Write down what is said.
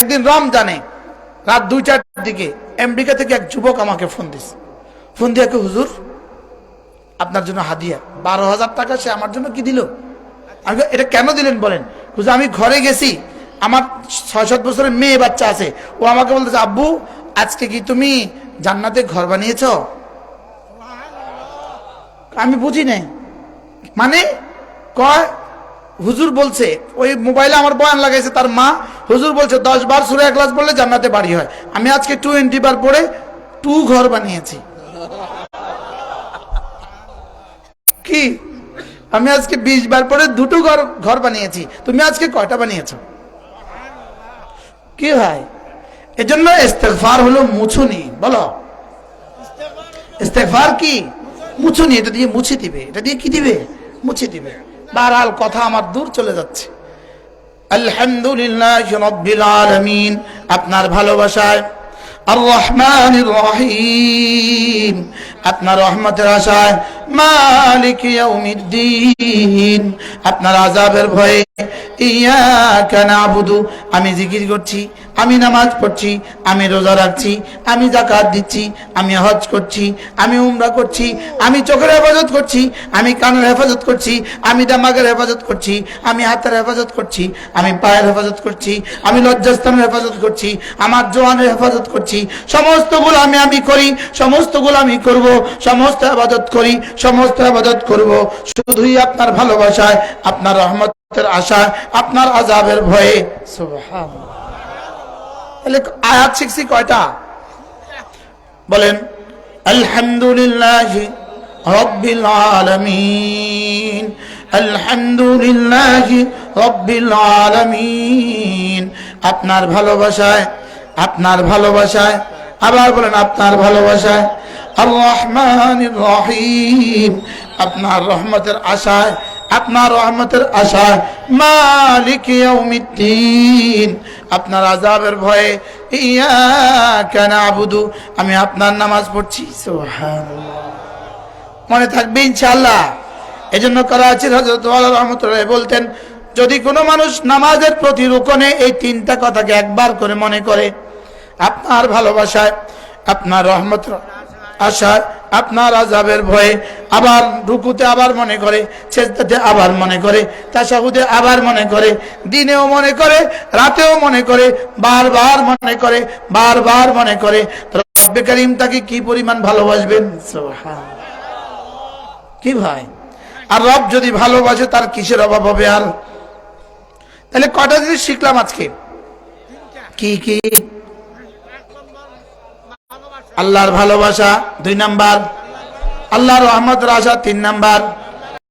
একদিন রমজানে, রাত দুইটার দিকে আমেরিকা থেকে এক যুবক আমাকে ফোন দিছে। ফোন দিয়ে হুজুর, আপনার জন্য হাদিয়া, বারো হাজার টাকা সে আমার জন্য কি দিল? আমি এটা কেন দিলেন বলেন? হুজুর, আমি ঘরে গেছি, আমার ছয় সাত বছরের মেয়ে বাচ্চা আছে, ও আমাকে বলতেছে, আব্বু, আজকে কি তুমি জান্নাতে ঘর বানিয়েছ? আমি বুঝি নাই। মানে? কয় হুজুর বলছে, ওই মোবাইলে আমার বয়ান লাগাইছে তার মা, হুজুর বলছে, দশ বার সুরে এক ক্লাস পড়লে জান্নাতে বাড়ি হয়। আমি আজকে টোয়েন্টি বার পড়ে টু ঘর বানিয়েছি। কি? আমি আজকে বিশ বার পরে দুটো ঘর ঘর বানিয়েছি। তুমি আজকে কয়টা বানিয়েছ? কি ভাই? এজন্য ইস্তেগফার হলো মুছুনি, বলো। ইস্তেগফার কি? মুছুনি, এটা দিয়ে মুছে দিবে। এটা দিয়ে কি দিবে? মুছে দিবে। বারহাল কথা আমার দূর চলে যাচ্ছে। আলহামদুলিল্লাহ রব্বিল আলামিন। আপনার ভালোবাসায় আর রহমান রহিম। আপনার রহমতের আশায় মালিক ইয়াউমিদ্দিন। আপনার আজাবের ভয়ে ইয়া ইয়াকা নাবুদু। আমি জিকির করছি আমি নামাজ পড়ছি, আমি রোজা রাখছি, আমি জাকাত দিচ্ছি, আমি হজ করছি, আমি উমরা করছি, আমি চোখের হেফাজত করছি, আমি কানের হেফাজত করছি, আমি দামাগের হেফাজত করছি, আমি হাতের হেফাজত করছি, আমি পায়ের হেফাজত করছি, আমি লজ্জাস্থানের হেফাজত করছি, আমার জোয়ানের হেফাজত করছি সমস্তগুলো আমি আমি করি সমস্তগুলো আমি করব, সমস্ত আবাদত করি, সমস্ত আবাদত করব। শুধুই আপনার ভালোবাসায়, আপনার রহমতের আশায়, আপনার আজাবের ভয়ে। তাহলে আয়াত শিখছি কয়টা? বলেন, আলহামদুলিল্লাহ রব্বিল আলামিন, আলহামদুলিল্লাহ রব্বিল আলামিন। আপনার ভালোবাসায় আপনার ভালোবাসায়, আবার বলেন, আপনার ভালোবাসায় আর রহমান রহিম। আপনার রহমতের আশায়, আপনার রহমতের আশায়, মালিক ইয়াউমিদ্দিন। আপনার আজাবের ভয়ে ইয়া কেন আবুদু আমি আপনার নামাজ পড়ছি। মনে থাকবে ইনশাল্লাহ এজন্য করাচির করা আছে রহমতুল্লাহ বলতেন, যদি কোনো মানুষ নামাজের প্রতি রোকনে এই তিনটা কথাকে একবার করে মনে করে, আপনার ভালোবাসায়, আপনার রহমত আশায় আপনার আজাবের ভয়ে আবার রুকুতে আবার মনে করে ছেজদাতে আবার মনে করে, তাসাহুদে আবার মনে করে, দিনেও মনে করে, রাতেও মনে করে, বারবার মনে করে, বারবার মনে করে। রব্বে করিম তাকে কি পরিমাণ ভালোবাসবেন? কি ভাই? আর রব যদি ভালোবাসে তার কিসের অভাব হবে আর? তাহলে কটা জিনিস শিখলাম আজকে? কি কি? আল্লাহর ভালোবাসা দুই নাম্বার। আল্লাহর রহমতের আশা তিন নাম্বার।